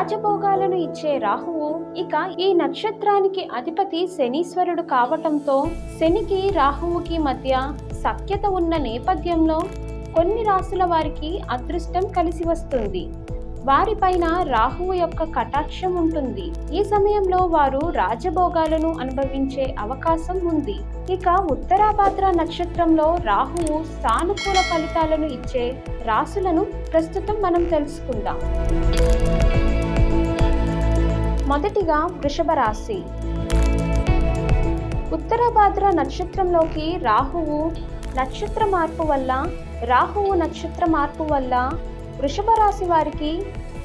రాజభోగాలను ఇచ్చే రాహువు ఇక ఈ నక్షత్రానికి అధిపతి శనీశ్వరుడు కావటంతో శనికి రాహువుకి మధ్య సఖ్యత ఉన్న నేపథ్యంలో కొన్ని రాసుల వారికి అదృష్టం కలిసి వస్తుంది. వారిపైన రాహువు యొక్క కటాక్షం ఉంటుంది. ఈ సమయంలో వారు రాజభోగాలను అనుభవించే అవకాశం ఉంది. ఇక ఉత్తరాభాద్ర నక్షత్రంలో రాహువు సానుకూల ఫలితాలను ఇచ్చే రాసులను ప్రస్తుతం మనం తెలుసుకుందాం. మొదటిగా వృషభ రాశి. ఉత్తరభాద్ర నక్షత్రంలోకి రాహువు నక్షత్ర మార్పు వల్ల రాహువు నక్షత్ర మార్పు వల్ల వృషభ రాశి వారికి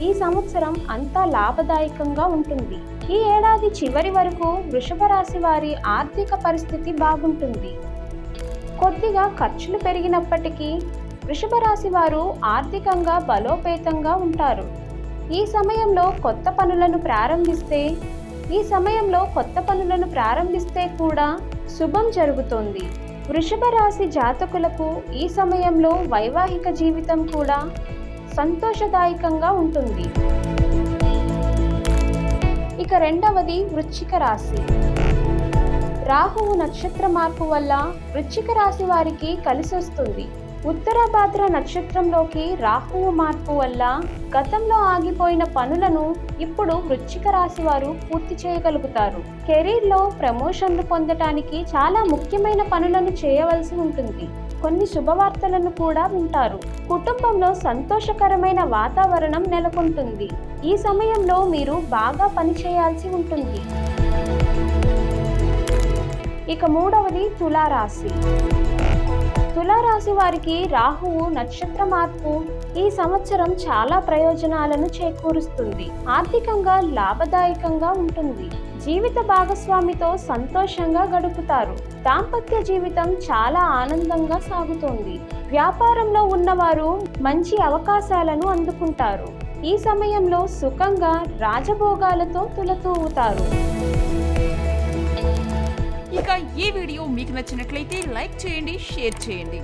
ఈ సంవత్సరం అంతా లాభదాయకంగా ఉంటుంది. ఈ ఏడాది చివరి వరకు వృషభ రాశి వారి ఆర్థిక పరిస్థితి బాగుంటుంది. కొద్దిగా ఖర్చులు పెరిగినప్పటికీ వృషభ రాశి వారు ఆర్థికంగా బలోపేతంగా ఉంటారు. ఈ సమయంలో కొత్త పనులను ప్రారంభిస్తే ఈ సమయంలో కొత్త పనులను ప్రారంభిస్తే కూడా శుభం జరుగుతుంది. వృషభ రాశి జాతకులకు ఈ సమయంలో వైవాహిక జీవితం కూడా సంతోషదాయకంగా ఉంటుంది. ఇక రెండవది వృశ్చిక రాశి. రాహువు నక్షత్ర మార్పు వల్ల వృశ్చిక రాశి వారికి కలిసొస్తుంది. ఉత్తరాభాద్ర నక్షత్రంలోకి రాహువు మార్పు వల్ల గతంలో ఆగిపోయిన పనులను ఇప్పుడు వృశ్చిక రాశి వారు పూర్తి చేయగలుగుతారు. కెరీర్లో ప్రమోషన్లు పొందటానికి చాలా ముఖ్యమైన పనులను చేయవలసి ఉంటుంది. కొన్ని శుభవార్తలను కూడా వింటారు. కుటుంబంలో సంతోషకరమైన వాతావరణం నెలకొంటుంది. ఈ సమయంలో మీరు బాగా పనిచేయాల్సి ఉంటుంది. ఇక మూడవది తులారాశి. తులారాశి వారికి రాహువు నక్షత్ర మార్పు ఈ సంవత్సరం చాలా ప్రయోజనాలను చేకూరుస్తుంది. ఆర్థికంగా లాభదాయకంగా ఉంటుంది. జీవిత భాగస్వామితో సంతోషంగా గడుపుతారు. దాంపత్య జీవితం చాలా ఆనందంగా సాగుతోంది. వ్యాపారంలో ఉన్నవారు మంచి అవకాశాలను అందుకుంటారు. ఈ సమయంలో సుఖంగా రాజభోగాలతో తులతూవుతారు నచ్చినట్లయితే లైక్ చేయండి షేర్ చేయండి.